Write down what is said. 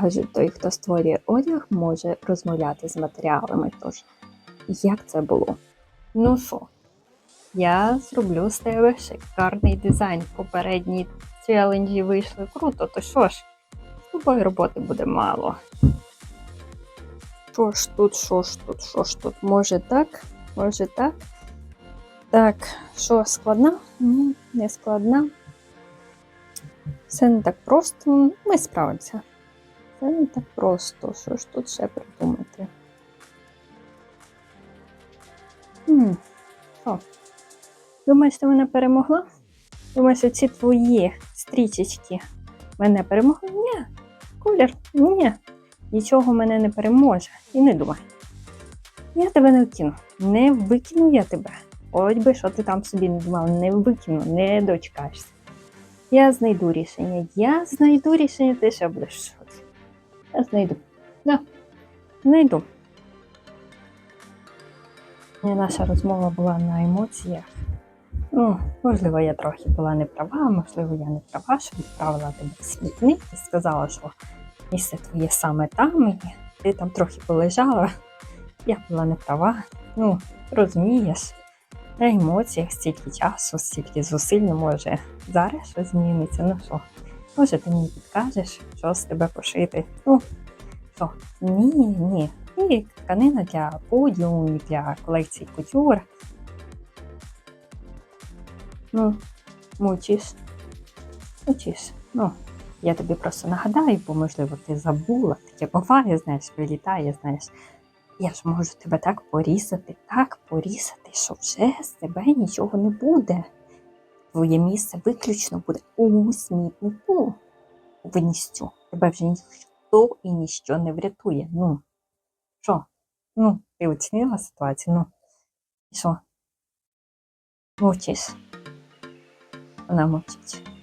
Кажуть, той, хто створює одяг, може розмовляти з матеріалами. Тож, як це було? Ну що, я зроблю з тебе шикарний дизайн. Попередні челенджі вийшли круто, то що ж, з тобою роботи буде мало. Що ж тут, що ж тут, що ж тут? Може так, може так. Так, що складна? Ні, не складна. Все не так просто. Ми справимося. Це не так просто. Що ж тут ще придумати? Хм, Що? Думаєш, ти мене перемогла? Думаєш, ці твої стрічечки мене перемогли? Ні. Колір? Ні. Нічого мене не переможе. І не думай. Я тебе не вкину. Не викину я тебе. Хоч би що ти там собі не думав, не викину, не дочекаєшся. Я знайду рішення. Я знайду рішення, ти ще будеш. Я знайду. Да. Знайду. Наша розмова була на емоціях. Ну, можливо, я трохи була не права, можливо, я не права, що відправила тебе в смітник і сказала, що місце твоє саме там, і ти там трохи полежала. Я була не права. Ну, розумієш, на емоціях стільки часу, стільки зусиль не може. Зараз щось зміниться. Ну що, може, ти мені підкажеш, що з тебе пошити? Ну, що? Ні, ні. І тканина для подіуму, для колекції кутюр. Ну, мучиш. Мучиш. Ну, я тобі просто нагадаю, бо, можливо, ти забула. Таке буває, знаєш, вилітає, знаєш. Я ж можу тебе так порізати, так порізати, що вже з тебе нічого не буде. Твоє місце виключно буде у смітнику. Повністю. Тебе вже ніхто і ніщо не врятує. Ну, що? Ну, ти оцінила ситуацію? Ну, і що? Мовчиш. Вона мовчить.